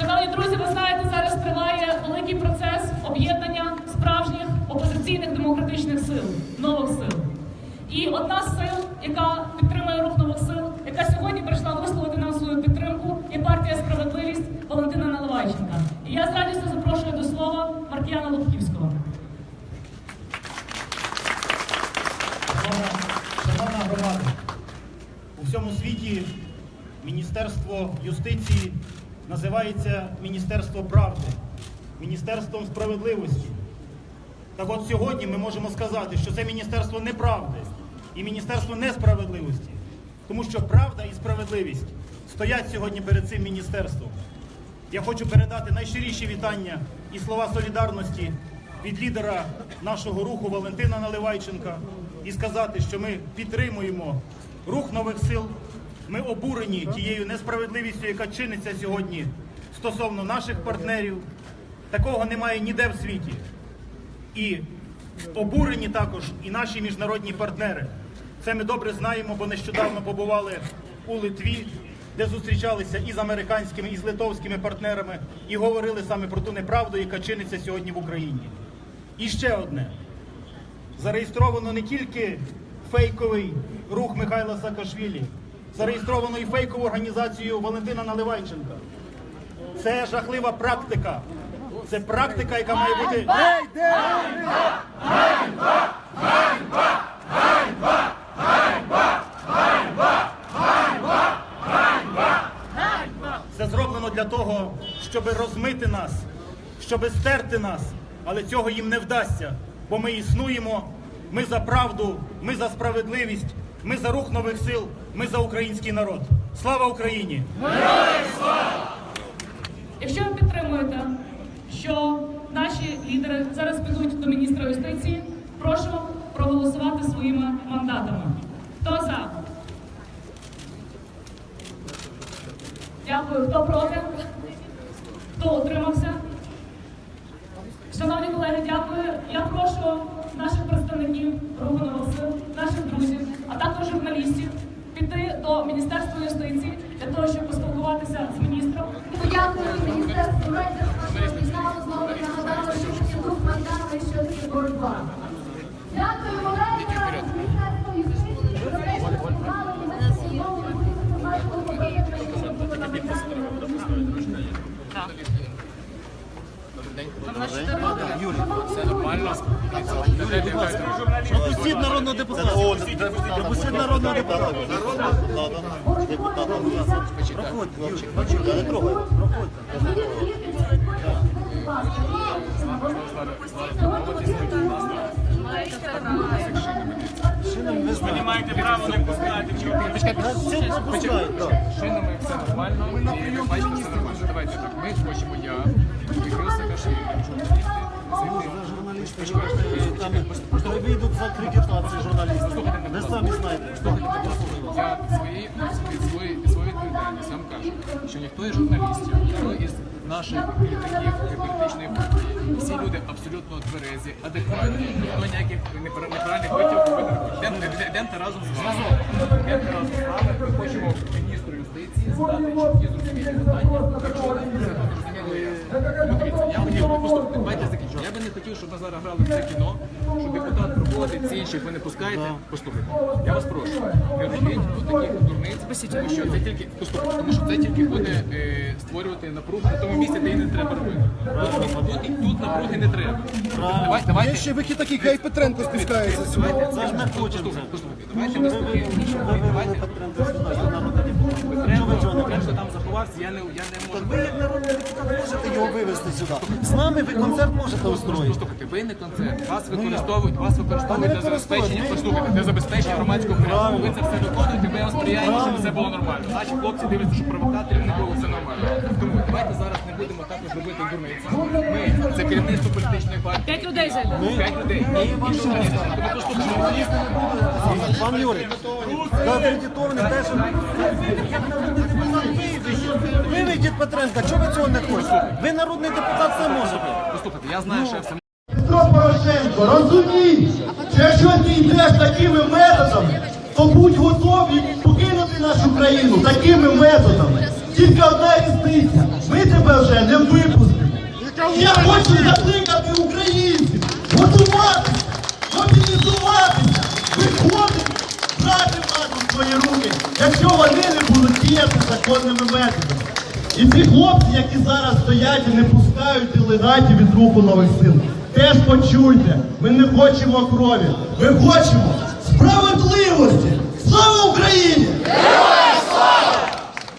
Шановні друзі, ви знаєте, зараз триває великий процес об'єднання справжніх опозиційних демократичних сил, нових сил. І одна з сил, яка підтримує рух нових сил, яка сьогодні прийшла висловити нам свою підтримку, є партія Справедливість Валентина Наливайченка. І я з радістю запрошую до слова Маркіяна Лубківського. Шановна, громада, у всьому світі Міністерство юстиції називається Міністерство правди, Міністерством справедливості. Так от сьогодні ми можемо сказати, що це Міністерство неправди і Міністерство несправедливості, тому що правда і справедливість стоять сьогодні перед цим міністерством. Я хочу передати найщиріші вітання і слова солідарності від лідера нашого руху Валентина Наливайченка і сказати, що ми підтримуємо рух нових сил. Ми обурені тією несправедливістю, яка чиниться сьогодні стосовно наших партнерів. Такого немає ніде в світі. І обурені також і наші міжнародні партнери. Це ми добре знаємо, бо нещодавно побували у Литві, де зустрічалися і з американськими, і з литовськими партнерами, і говорили саме про ту неправду, яка чиниться сьогодні в Україні. І ще одне. Зареєстровано не тільки фейковий рух Михайла Саакашвілі, зареєстровано і фейкову організацію Валентина Наливайченка. Це жахлива практика. Це практика, яка має бути. Це зроблено для того, щоб розмити нас, щоб стерти нас, але цього їм не вдасться, бо ми існуємо, ми за правду, ми за справедливість, ми за рух нових сил, ми за український народ. Слава Україні! Якщо ви підтримуєте, що наші лідери зараз підуть до міністра юстиції, прошу проголосувати своїми мандатами. Хто за? Дякую. Хто проти? Хто утримався? Шановні колеги, дякую. Я прошу наших представників руху нових сил, наших друзів, а також журналістів піти до Міністерства юстиції для того, щоб поспілкуватися з міністром. Подякую Міністерству що об'єднало знову нагадало, що таке дух Майдану і що таке боротьба. Дякую рейдерам з Міністерства юстиції за те, що допомагали і це знову випустити нашого побратима, який було на Майдані. Пропустіть народного депутата. Пропустіть народного депутата. Проходьте, Юрій. Не трогай. Ви не маєте права не пускати. Шинами все нормально. Ми на прийом. Давайте так. Ми хочемо я, журналісти, Журналісти, вийдуть за крикетацію журналістів. Ви самі знаєте. Я своєї свої, свою відповідальність вам кажу, що ніхто із журналістів, ніхто із наших політиків політичної всі люди абсолютно тверезі, адекватні, ніхто ніяких неправильних не. Йдемте- Йдемте разом з вами. Йдемте разом з вами. Ми хочемо міністру юстиції задати чіткі зрозумілі питання. Хотів, щоб ми зараз грали в це кіно, що депутат проходить, ці інших ви не пускаєте. Послухайте. Я вас прошу. Не робіть тут таких дурниць, тому що це тільки поступайте, тому що це тільки буде е, створювати напругу на тому місці, де її не треба робити. Тут, тут, тут напруги не треба. Давайте, давайте. Є ще вихід такий, хай Петренко спускається сюди. Це ж ми хочемо. Послухайте, давайте ми спокійно. Давайте. Петренко там заховався, я не, я не можу. Ви як народний депутат можете вивезти сюди. З нами ви концерт можете устроїти. Послухайте, ви не концерт. Вас використовують, вас використовують для забезпечення. Послухайте, для забезпечення громадського порядку. Ви це все виконуєте, ми вам сприяємо, щоб все було нормально. Наші хлопці дивляться, що провокаторів не було все нормально. Тому давайте зараз не будемо також робити дурниці. Ми це керівництво політичної партії. П'ять людей зайде. П'ять людей. І журналісти. Послухайте, Пан Юрій, за акредитований теж. Виведіть Петренка, чого ви цього не хочете? Ви народний депутат, це можете. послухайте, я знаю, що я все Петро Порошенко, розумій, що якщо ти йдеш такими методами, то будь готові покинути нашу країну такими методами. Тільки одна різниця. Ми тебе вже не випустимо. Я хочу закликати українців готуватися, діяти законними методами. І ці хлопці, які зараз стоять і не пускають делегатів від руху нових сил, теж почуйте, ми не хочемо крові, ми хочемо справедливості. Слава Україні!